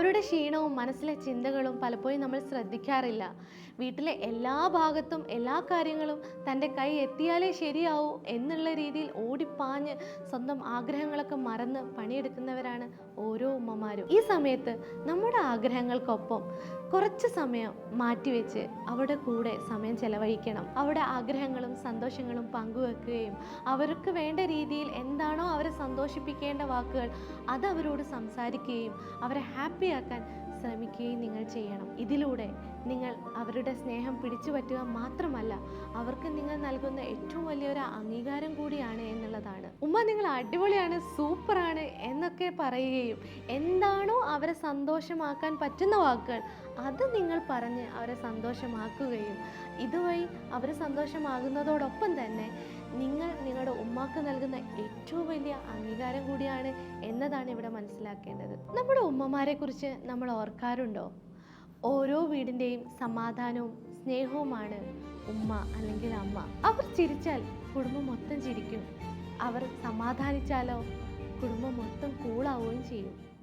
അവരുടെ ക്ഷീണവും മനസ്സിലെ ചിന്തകളും പലപ്പോഴും നമ്മൾ ശ്രദ്ധിക്കാറില്ല. വീട്ടിലെ എല്ലാ ഭാഗത്തും എല്ലാ കാര്യങ്ങളും തന്റെ കൈ എത്തിയാലേ ശരിയാവൂ എന്നുള്ള രീതിയിൽ ഓടിപ്പാഞ്ഞ് സ്വന്തം ആഗ്രഹങ്ങളൊക്കെ മറന്ന് പണിയെടുക്കുന്നവരാണ് ഓരോ ഉമ്മമാരും ഈ സമയത്ത് നമ്മുടെ ആഗ്രഹങ്ങൾക്കൊപ്പം കുറച്ച് സമയം മാറ്റിവെച്ച് അവരുടെ കൂടെ സമയം ചെലവഴിക്കണം. അവരുടെ ആഗ്രഹങ്ങളും സന്തോഷങ്ങളും പങ്കുവെക്കുകയും അവർക്ക് വേണ്ട രീതിയിൽ എന്താണോ അവരെ സന്തോഷിപ്പിക്കേണ്ട വാക്കുകൾ അത് അവരോട് സംസാരിക്കുകയും അവരെ ഹാപ്പിയാക്കാൻ ശ്രമിക്കുകയും നിങ്ങൾ ചെയ്യണം. ഇതിലൂടെ നിങ്ങൾ അവരുടെ സ്നേഹം പിടിച്ചു പറ്റുക മാത്രമല്ല അവർക്ക് നിങ്ങൾ നൽകുന്ന ഏറ്റവും വലിയൊരു അംഗീകാരം കൂടിയാണ് എന്നുള്ളതാണ് ഉമ്മ നിങ്ങൾ അടിപൊളിയാണ് സൂപ്പറാണ് എന്നൊക്കെ പറയുകയും എന്താണോ അവരെ സന്തോഷമാക്കാൻ പറ്റുന്ന വാക്കുകൾ അത് നിങ്ങൾ പറഞ്ഞ് അവരെ സന്തോഷമാക്കുകയും ഇതുവഴി അവരെ സന്തോഷമാകുന്നതോടൊപ്പം തന്നെ നിങ്ങൾ നിങ്ങളുടെ ഉമ്മാക്ക് നൽകുന്ന ഏറ്റവും വലിയ അംഗീകാരം കൂടിയാണ് എന്നതാണ് ഇവിടെ മനസ്സിലാക്കേണ്ടത്. നമ്മുടെ ഉമ്മമാരെ കുറിച്ച് നമ്മൾ ഓർക്കാറുണ്ടോ? ഓരോ വീടിന്റെയും സമാധാനവും സ്നേഹവുമാണ് ഉമ്മ അല്ലെങ്കിൽ അമ്മ. അവർ ചിരിച്ചാൽ കുടുംബം മൊത്തം ചിരിക്കും. അവർ സമാധാനിച്ചാലോ? കുടുംബം മൊത്തം കൂളാവുകയും ചെയ്യും.